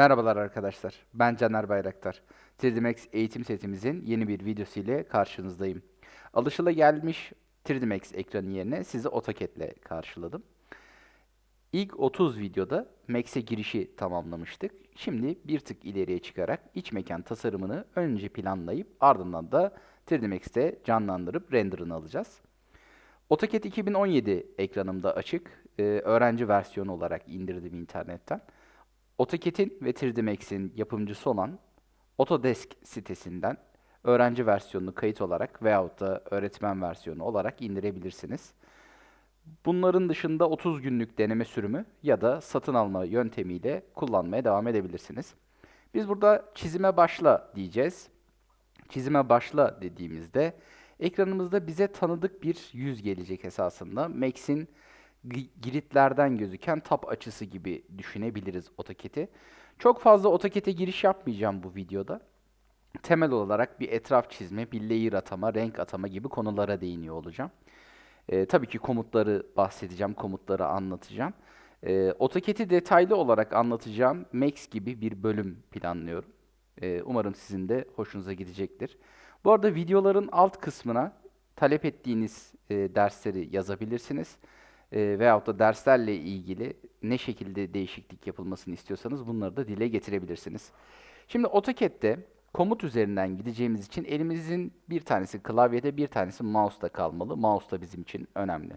Merhabalar arkadaşlar. Ben Caner Bayraktar. 3D Max eğitim setimizin yeni bir videosu ile karşınızdayım. Alışılagelmiş 3D Max ekranı yerine sizi AutoCAD ile karşıladım. İlk 30 videoda Max'e girişi tamamlamıştık. Şimdi bir tık ileriye çıkarak iç mekan tasarımını önce planlayıp ardından da 3D Max'te canlandırıp renderını alacağız. AutoCAD 2017 ekranımda açık. Ee, öğrenci versiyonu olarak indirdim internetten. AutoCAD'in ve 3D Max'in yapımcısı olan Autodesk sitesinden öğrenci versiyonunu kayıt olarak veyahut da öğretmen versiyonu olarak indirebilirsiniz. Bunların dışında 30 günlük deneme sürümü ya da satın alma yöntemiyle kullanmaya devam edebilirsiniz. Biz burada çizime başla diyeceğiz. Çizime başla dediğimizde ekranımızda bize tanıdık bir yüz gelecek esasında. Max'in giritlerden gözüken tap açısı gibi düşünebiliriz AutoCAD'i. Çok fazla AutoCAD'e giriş yapmayacağım bu videoda. Temel olarak bir etraf çizme, bir layer atama, renk atama gibi konulara değiniyor olacağım. Ee, tabii ki komutları bahsedeceğim, komutları anlatacağım. Ee, AutoCAD'i detaylı olarak anlatacağım Max gibi bir bölüm planlıyorum. Ee, umarım sizin de hoşunuza gidecektir. Bu arada videoların alt kısmına talep ettiğiniz e, dersleri yazabilirsiniz. E, veyahut da derslerle ilgili ne şekilde değişiklik yapılmasını istiyorsanız bunları da dile getirebilirsiniz. Şimdi AutoCAD'de komut üzerinden gideceğimiz için elimizin bir tanesi klavyede, bir tanesi mouse'da kalmalı. Mouse da bizim için önemli.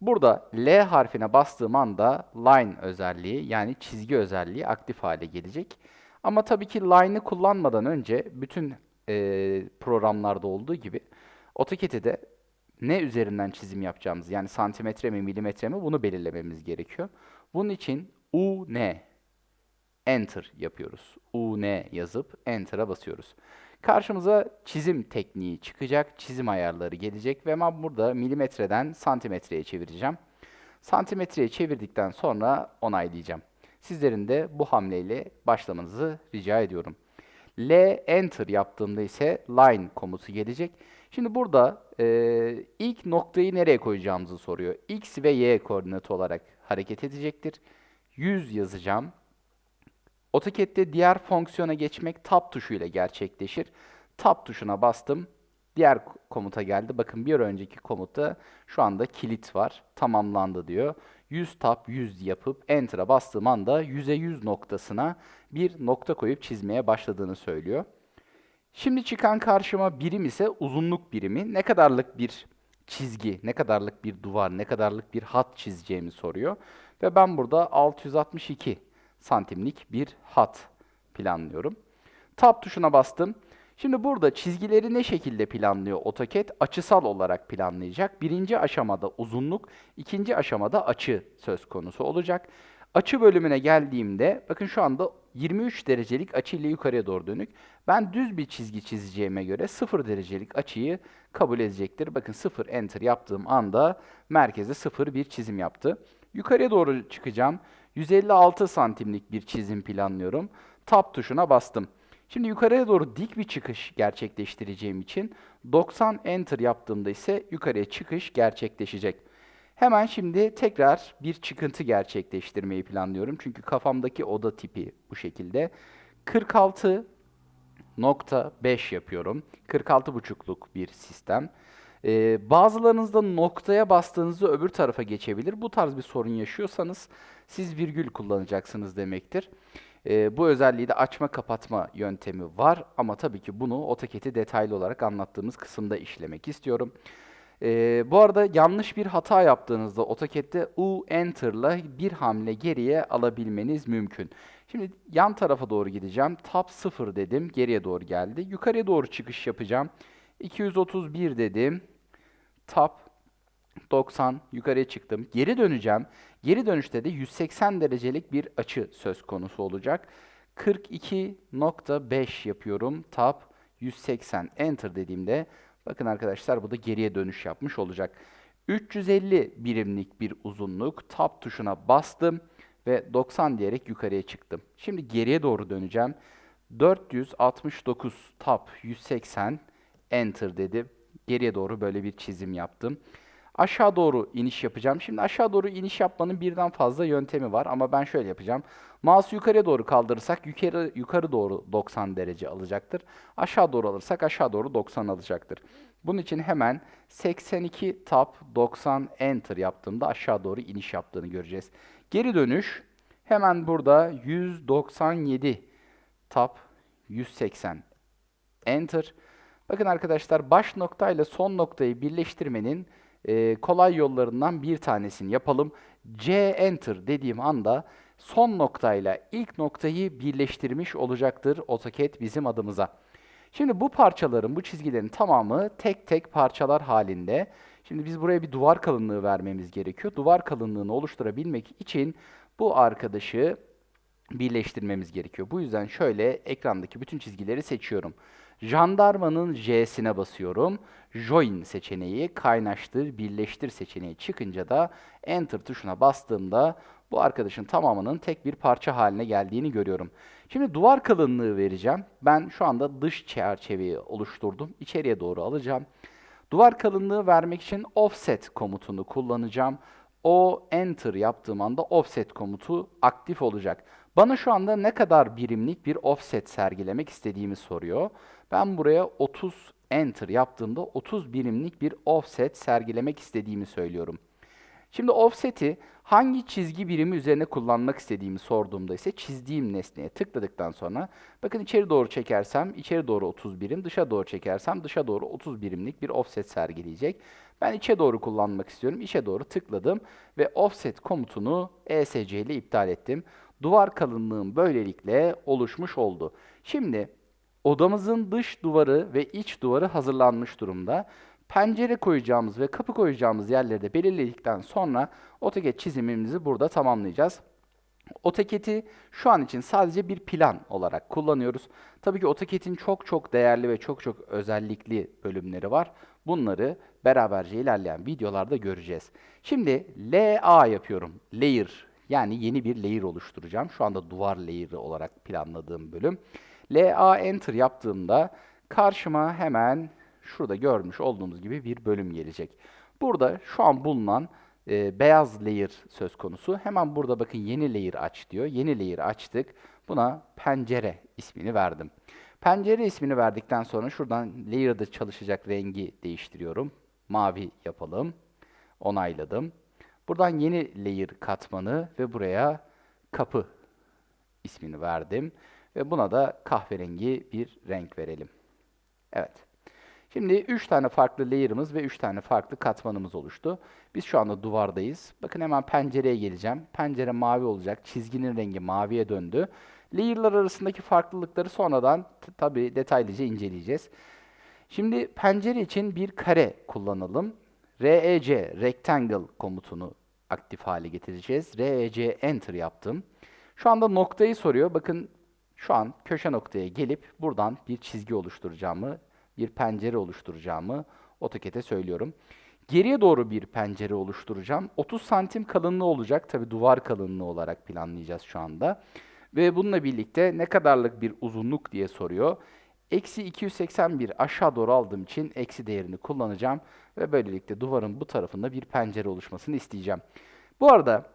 Burada L harfine bastığım anda line özelliği yani çizgi özelliği aktif hale gelecek. Ama tabii ki line'ı kullanmadan önce bütün e, programlarda olduğu gibi AutoCAD'e de ne üzerinden çizim yapacağımız yani santimetre mi milimetre mi bunu belirlememiz gerekiyor. Bunun için UN Enter yapıyoruz. UN yazıp Enter'a basıyoruz. Karşımıza çizim tekniği çıkacak, çizim ayarları gelecek ve ben burada milimetreden santimetreye çevireceğim. Santimetreye çevirdikten sonra onaylayacağım. Sizlerin de bu hamleyle başlamanızı rica ediyorum. L Enter yaptığımda ise line komutu gelecek. Şimdi burada e, ilk noktayı nereye koyacağımızı soruyor. X ve Y koordinatı olarak hareket edecektir. 100 yazacağım. AutoCAD'de diğer fonksiyona geçmek Tab tuşuyla gerçekleşir. Tab tuşuna bastım. Diğer komuta geldi. Bakın bir önceki komutta şu anda kilit var. Tamamlandı diyor. 100 tab 100 yapıp Enter'a bastığım anda 100'e 100 noktasına bir nokta koyup çizmeye başladığını söylüyor. Şimdi çıkan karşıma birim ise uzunluk birimi. Ne kadarlık bir çizgi, ne kadarlık bir duvar, ne kadarlık bir hat çizeceğimi soruyor. Ve ben burada 662 santimlik bir hat planlıyorum. Tab tuşuna bastım. Şimdi burada çizgileri ne şekilde planlıyor AutoCAD? Açısal olarak planlayacak. Birinci aşamada uzunluk, ikinci aşamada açı söz konusu olacak. Açı bölümüne geldiğimde, bakın şu anda 23 derecelik açı ile yukarıya doğru dönük. Ben düz bir çizgi çizeceğime göre 0 derecelik açıyı kabul edecektir. Bakın 0 enter yaptığım anda merkeze 0 bir çizim yaptı. Yukarıya doğru çıkacağım. 156 santimlik bir çizim planlıyorum. Tab tuşuna bastım. Şimdi yukarıya doğru dik bir çıkış gerçekleştireceğim için 90 enter yaptığımda ise yukarıya çıkış gerçekleşecek. Hemen şimdi tekrar bir çıkıntı gerçekleştirmeyi planlıyorum. Çünkü kafamdaki oda tipi bu şekilde. 46.5 yapıyorum. 46.5'luk bir sistem. Ee, bazılarınızda noktaya bastığınızda öbür tarafa geçebilir. Bu tarz bir sorun yaşıyorsanız siz virgül kullanacaksınız demektir. Ee, bu özelliği de açma kapatma yöntemi var ama tabii ki bunu AutoCAD'i detaylı olarak anlattığımız kısımda işlemek istiyorum. Ee, bu arada yanlış bir hata yaptığınızda AutoCAD'de U Enter'la bir hamle geriye alabilmeniz mümkün. Şimdi yan tarafa doğru gideceğim. Tab 0 dedim. Geriye doğru geldi. Yukarıya doğru çıkış yapacağım. 231 dedim. Tab 90 yukarıya çıktım. Geri döneceğim. Geri dönüşte de 180 derecelik bir açı söz konusu olacak. 42.5 yapıyorum. Tab 180 enter dediğimde bakın arkadaşlar bu da geriye dönüş yapmış olacak. 350 birimlik bir uzunluk. Tab tuşuna bastım ve 90 diyerek yukarıya çıktım. Şimdi geriye doğru döneceğim. 469 tab 180 enter dedim. Geriye doğru böyle bir çizim yaptım. Aşağı doğru iniş yapacağım. Şimdi aşağı doğru iniş yapmanın birden fazla yöntemi var ama ben şöyle yapacağım. Mouse'u yukarıya doğru kaldırırsak yukarı yukarı doğru 90 derece alacaktır. Aşağı doğru alırsak aşağı doğru 90 alacaktır. Bunun için hemen 82 tab 90 enter yaptığımda aşağı doğru iniş yaptığını göreceğiz. Geri dönüş hemen burada 197 tab 180 enter. Bakın arkadaşlar baş nokta ile son noktayı birleştirmenin e, kolay yollarından bir tanesini yapalım. C enter dediğim anda son noktayla ilk noktayı birleştirmiş olacaktır AutoCAD bizim adımıza. Şimdi bu parçaların, bu çizgilerin tamamı tek tek parçalar halinde. Şimdi biz buraya bir duvar kalınlığı vermemiz gerekiyor. Duvar kalınlığını oluşturabilmek için bu arkadaşı birleştirmemiz gerekiyor. Bu yüzden şöyle ekrandaki bütün çizgileri seçiyorum. Jandarmanın J'sine basıyorum. Join seçeneği, kaynaştır, birleştir seçeneği çıkınca da Enter tuşuna bastığımda bu arkadaşın tamamının tek bir parça haline geldiğini görüyorum. Şimdi duvar kalınlığı vereceğim. Ben şu anda dış çerçeveyi oluşturdum. İçeriye doğru alacağım. Duvar kalınlığı vermek için offset komutunu kullanacağım. O enter yaptığım anda offset komutu aktif olacak. Bana şu anda ne kadar birimlik bir offset sergilemek istediğimi soruyor. Ben buraya 30 enter yaptığımda 30 birimlik bir offset sergilemek istediğimi söylüyorum. Şimdi offset'i hangi çizgi birimi üzerine kullanmak istediğimi sorduğumda ise çizdiğim nesneye tıkladıktan sonra bakın içeri doğru çekersem içeri doğru 30 birim, dışa doğru çekersem dışa doğru 30 birimlik bir offset sergileyecek. Ben içe doğru kullanmak istiyorum. İçe doğru tıkladım ve offset komutunu ESC ile iptal ettim. Duvar kalınlığım böylelikle oluşmuş oldu. Şimdi odamızın dış duvarı ve iç duvarı hazırlanmış durumda. Pencere koyacağımız ve kapı koyacağımız yerleri de belirledikten sonra AutoCAD çizimimizi burada tamamlayacağız. AutoCAD'i şu an için sadece bir plan olarak kullanıyoruz. Tabii ki AutoCAD'in çok çok değerli ve çok çok özellikli bölümleri var. Bunları beraberce ilerleyen videolarda göreceğiz. Şimdi LA yapıyorum. Layer yani yeni bir layer oluşturacağım. Şu anda duvar layer'ı olarak planladığım bölüm. LA Enter yaptığımda karşıma hemen şurada görmüş olduğumuz gibi bir bölüm gelecek. Burada şu an bulunan e, beyaz layer söz konusu. Hemen burada bakın yeni layer aç diyor. Yeni layer açtık. Buna pencere ismini verdim. Pencere ismini verdikten sonra şuradan layer'da çalışacak rengi değiştiriyorum. Mavi yapalım. Onayladım. Buradan yeni layer katmanı ve buraya kapı ismini verdim. Ve buna da kahverengi bir renk verelim. Evet. Şimdi 3 tane farklı layer'ımız ve 3 tane farklı katmanımız oluştu. Biz şu anda duvardayız. Bakın hemen pencereye geleceğim. Pencere mavi olacak. Çizginin rengi maviye döndü. Layer'lar arasındaki farklılıkları sonradan tabi detaylıca inceleyeceğiz. Şimdi pencere için bir kare kullanalım. REC, Rectangle komutunu aktif hale getireceğiz. REC Enter yaptım. Şu anda noktayı soruyor. Bakın şu an köşe noktaya gelip buradan bir çizgi oluşturacağımı, bir pencere oluşturacağımı AutoCAD'e söylüyorum. Geriye doğru bir pencere oluşturacağım. 30 santim kalınlığı olacak. Tabi duvar kalınlığı olarak planlayacağız şu anda. Ve bununla birlikte ne kadarlık bir uzunluk diye soruyor. Eksi 281 aşağı doğru aldığım için eksi değerini kullanacağım. Ve böylelikle duvarın bu tarafında bir pencere oluşmasını isteyeceğim. Bu arada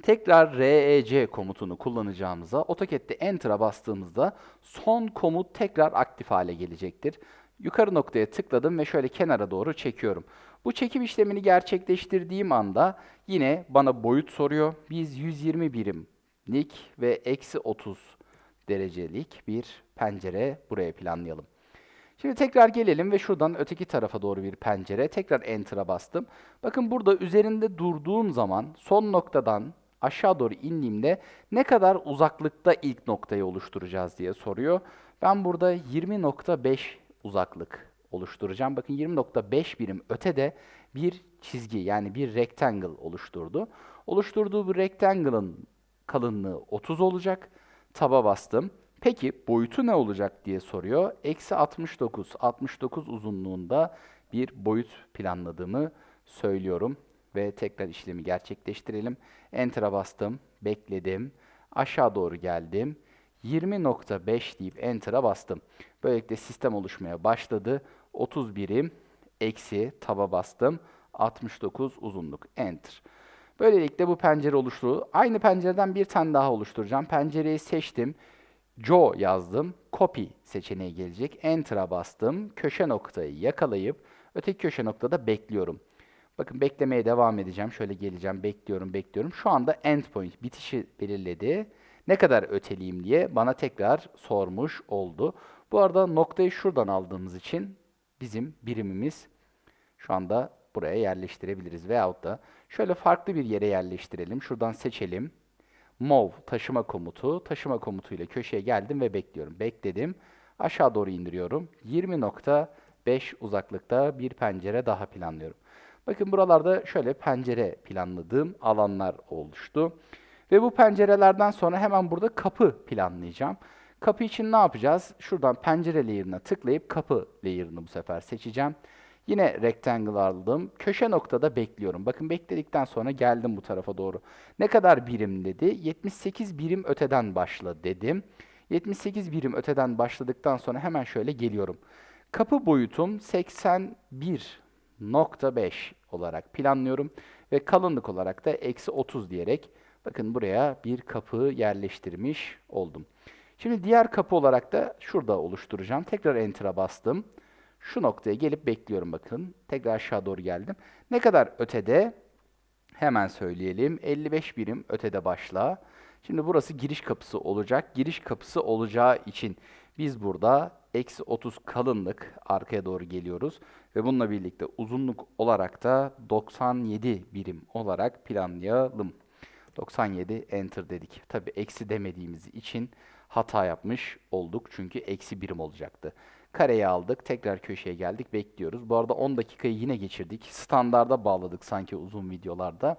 tekrar REC komutunu kullanacağımıza AutoCAD'de Enter'a bastığımızda son komut tekrar aktif hale gelecektir. Yukarı noktaya tıkladım ve şöyle kenara doğru çekiyorum. Bu çekim işlemini gerçekleştirdiğim anda yine bana boyut soruyor. Biz 120 birimlik ve eksi 30 derecelik bir pencere buraya planlayalım. Şimdi tekrar gelelim ve şuradan öteki tarafa doğru bir pencere. Tekrar Enter'a bastım. Bakın burada üzerinde durduğum zaman son noktadan aşağı doğru indiğimde ne kadar uzaklıkta ilk noktayı oluşturacağız diye soruyor. Ben burada 20.5 uzaklık oluşturacağım. Bakın 20.5 birim ötede bir çizgi yani bir rectangle oluşturdu. Oluşturduğu bu rectangle'ın kalınlığı 30 olacak. Taba bastım. Peki boyutu ne olacak diye soruyor. Eksi 69, 69 uzunluğunda bir boyut planladığımı söylüyorum. Ve tekrar işlemi gerçekleştirelim. Enter'a bastım, bekledim, aşağı doğru geldim. 20.5 deyip Enter'a bastım. Böylelikle sistem oluşmaya başladı. 30 birim, eksi, taba bastım. 69 uzunluk. Enter. Böylelikle bu pencere oluştu. Aynı pencereden bir tane daha oluşturacağım. Pencereyi seçtim. Joe yazdım. Copy seçeneği gelecek. Enter'a bastım. Köşe noktayı yakalayıp öteki köşe noktada bekliyorum. Bakın beklemeye devam edeceğim. Şöyle geleceğim. Bekliyorum, bekliyorum. Şu anda endpoint bitişi belirledi. Ne kadar öteleyeyim diye bana tekrar sormuş oldu. Bu arada noktayı şuradan aldığımız için bizim birimimiz şu anda buraya yerleştirebiliriz. Veyahut da şöyle farklı bir yere yerleştirelim. Şuradan seçelim. Move taşıma komutu. Taşıma komutuyla köşeye geldim ve bekliyorum. Bekledim. Aşağı doğru indiriyorum. 20.5 uzaklıkta bir pencere daha planlıyorum. Bakın buralarda şöyle pencere planladığım alanlar oluştu. Ve bu pencerelerden sonra hemen burada kapı planlayacağım. Kapı için ne yapacağız? Şuradan pencere layer'ına tıklayıp kapı layer'ını bu sefer seçeceğim. Yine rectangle aldım. Köşe noktada bekliyorum. Bakın bekledikten sonra geldim bu tarafa doğru. Ne kadar birim dedi? 78 birim öteden başla dedim. 78 birim öteden başladıktan sonra hemen şöyle geliyorum. Kapı boyutum 81.5 olarak planlıyorum. Ve kalınlık olarak da eksi 30 diyerek bakın buraya bir kapı yerleştirmiş oldum. Şimdi diğer kapı olarak da şurada oluşturacağım. Tekrar Enter'a bastım. Şu noktaya gelip bekliyorum bakın. Tekrar aşağı doğru geldim. Ne kadar ötede? Hemen söyleyelim. 55 birim ötede başla. Şimdi burası giriş kapısı olacak. Giriş kapısı olacağı için biz burada eksi 30 kalınlık arkaya doğru geliyoruz. Ve bununla birlikte uzunluk olarak da 97 birim olarak planlayalım. 97 enter dedik. Tabi eksi demediğimiz için hata yapmış olduk. Çünkü eksi birim olacaktı. Kareyi aldık. Tekrar köşeye geldik. Bekliyoruz. Bu arada 10 dakikayı yine geçirdik. Standarda bağladık sanki uzun videolarda.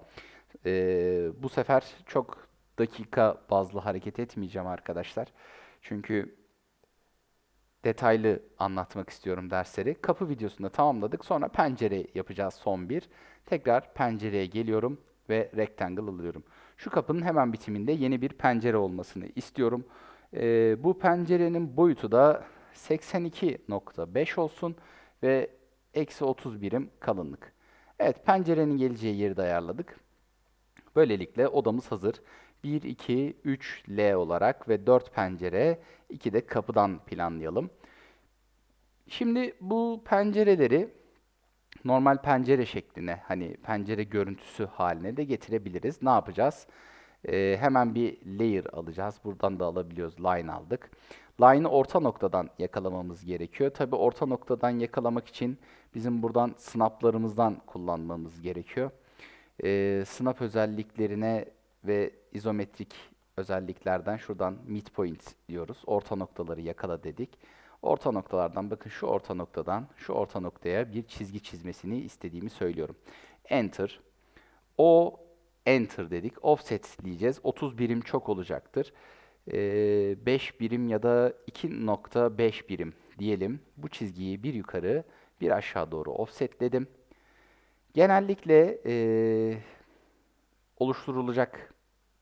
Ee, bu sefer çok dakika bazlı hareket etmeyeceğim arkadaşlar. Çünkü detaylı anlatmak istiyorum dersleri. Kapı videosunda tamamladık. Sonra pencere yapacağız son bir. Tekrar pencereye geliyorum ve rectangle alıyorum. Şu kapının hemen bitiminde yeni bir pencere olmasını istiyorum. Ee, bu pencerenin boyutu da 82.5 olsun ve eksi 30 birim kalınlık. Evet pencerenin geleceği yeri de ayarladık. Böylelikle odamız hazır. 1, 2, 3 L olarak ve 4 pencere, 2 de kapıdan planlayalım. Şimdi bu pencereleri normal pencere şekline, hani pencere görüntüsü haline de getirebiliriz. Ne yapacağız? Ee, hemen bir layer alacağız. Buradan da alabiliyoruz. Line aldık. Line'ı orta noktadan yakalamamız gerekiyor. Tabi orta noktadan yakalamak için bizim buradan snaplarımızdan kullanmamız gerekiyor. Ee, snap özelliklerine ve izometrik özelliklerden şuradan midpoint diyoruz. Orta noktaları yakala dedik. Orta noktalardan bakın şu orta noktadan şu orta noktaya bir çizgi çizmesini istediğimi söylüyorum. Enter. O enter dedik. Offset diyeceğiz. 30 birim çok olacaktır. Ee, 5 birim ya da 2.5 birim diyelim. Bu çizgiyi bir yukarı bir aşağı doğru offsetledim. Genellikle ee, oluşturulacak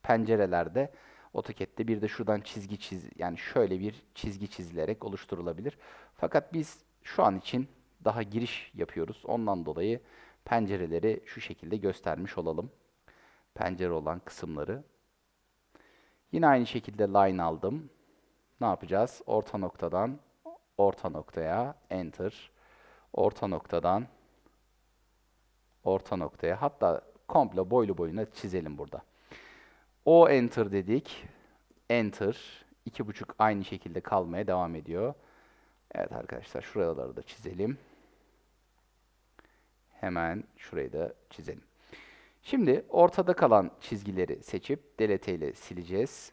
pencerelerde AutoCAD'de bir de şuradan çizgi çiz yani şöyle bir çizgi çizilerek oluşturulabilir. Fakat biz şu an için daha giriş yapıyoruz. Ondan dolayı pencereleri şu şekilde göstermiş olalım. Pencere olan kısımları. Yine aynı şekilde line aldım. Ne yapacağız? Orta noktadan orta noktaya enter. Orta noktadan orta noktaya hatta komple boylu boyuna çizelim burada. O enter dedik. Enter. iki buçuk aynı şekilde kalmaya devam ediyor. Evet arkadaşlar şuraları da çizelim. Hemen şurayı da çizelim. Şimdi ortada kalan çizgileri seçip delete ile sileceğiz.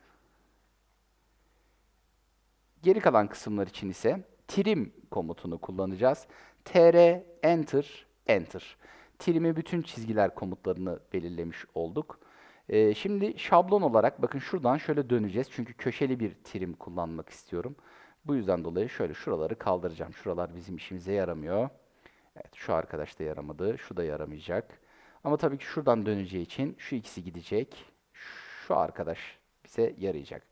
Geri kalan kısımlar için ise trim komutunu kullanacağız. tr enter enter. Trim'i bütün çizgiler komutlarını belirlemiş olduk. Ee, şimdi şablon olarak bakın şuradan şöyle döneceğiz. Çünkü köşeli bir trim kullanmak istiyorum. Bu yüzden dolayı şöyle şuraları kaldıracağım. Şuralar bizim işimize yaramıyor. Evet şu arkadaş da yaramadı. Şu da yaramayacak. Ama tabii ki şuradan döneceği için şu ikisi gidecek. Şu arkadaş bize yarayacak.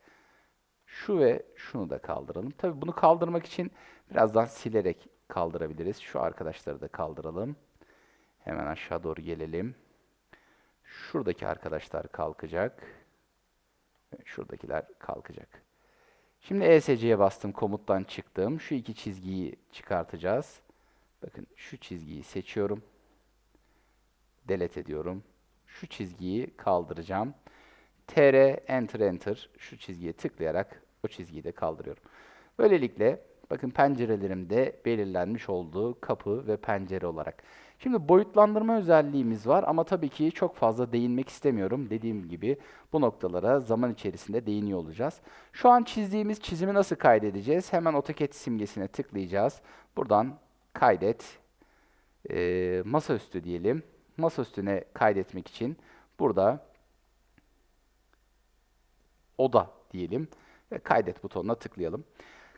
Şu ve şunu da kaldıralım. Tabii bunu kaldırmak için birazdan silerek kaldırabiliriz. Şu arkadaşları da kaldıralım. Hemen aşağı doğru gelelim. Şuradaki arkadaşlar kalkacak. Şuradakiler kalkacak. Şimdi ESC'ye bastım, komuttan çıktım. Şu iki çizgiyi çıkartacağız. Bakın şu çizgiyi seçiyorum. Delete ediyorum. Şu çizgiyi kaldıracağım. TR Enter Enter şu çizgiye tıklayarak o çizgiyi de kaldırıyorum. Böylelikle bakın pencerelerimde belirlenmiş olduğu kapı ve pencere olarak. Şimdi boyutlandırma özelliğimiz var ama tabii ki çok fazla değinmek istemiyorum. Dediğim gibi bu noktalara zaman içerisinde değiniyor olacağız. Şu an çizdiğimiz çizimi nasıl kaydedeceğiz? Hemen AutoCAD simgesine tıklayacağız. Buradan kaydet, e, masaüstü diyelim. Masaüstüne kaydetmek için burada oda diyelim ve kaydet butonuna tıklayalım.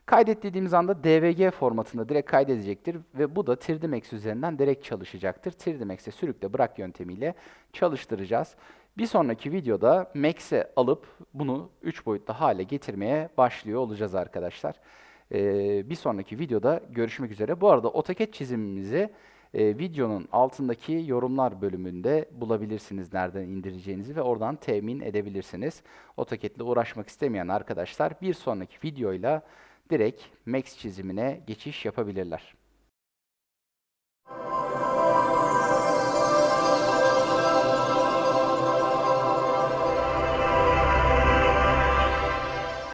Kaydet dediğimiz anda DVG formatında direkt kaydedecektir ve bu da 3D Max üzerinden direkt çalışacaktır. 3D Max'e sürükle bırak yöntemiyle çalıştıracağız. Bir sonraki videoda Max'e alıp bunu 3 boyutlu hale getirmeye başlıyor olacağız arkadaşlar. Ee, bir sonraki videoda görüşmek üzere. Bu arada AutoCAD çizimimizi e, videonun altındaki yorumlar bölümünde bulabilirsiniz nereden indireceğinizi ve oradan temin edebilirsiniz. AutoCAD ile uğraşmak istemeyen arkadaşlar bir sonraki videoyla direkt Max çizimine geçiş yapabilirler.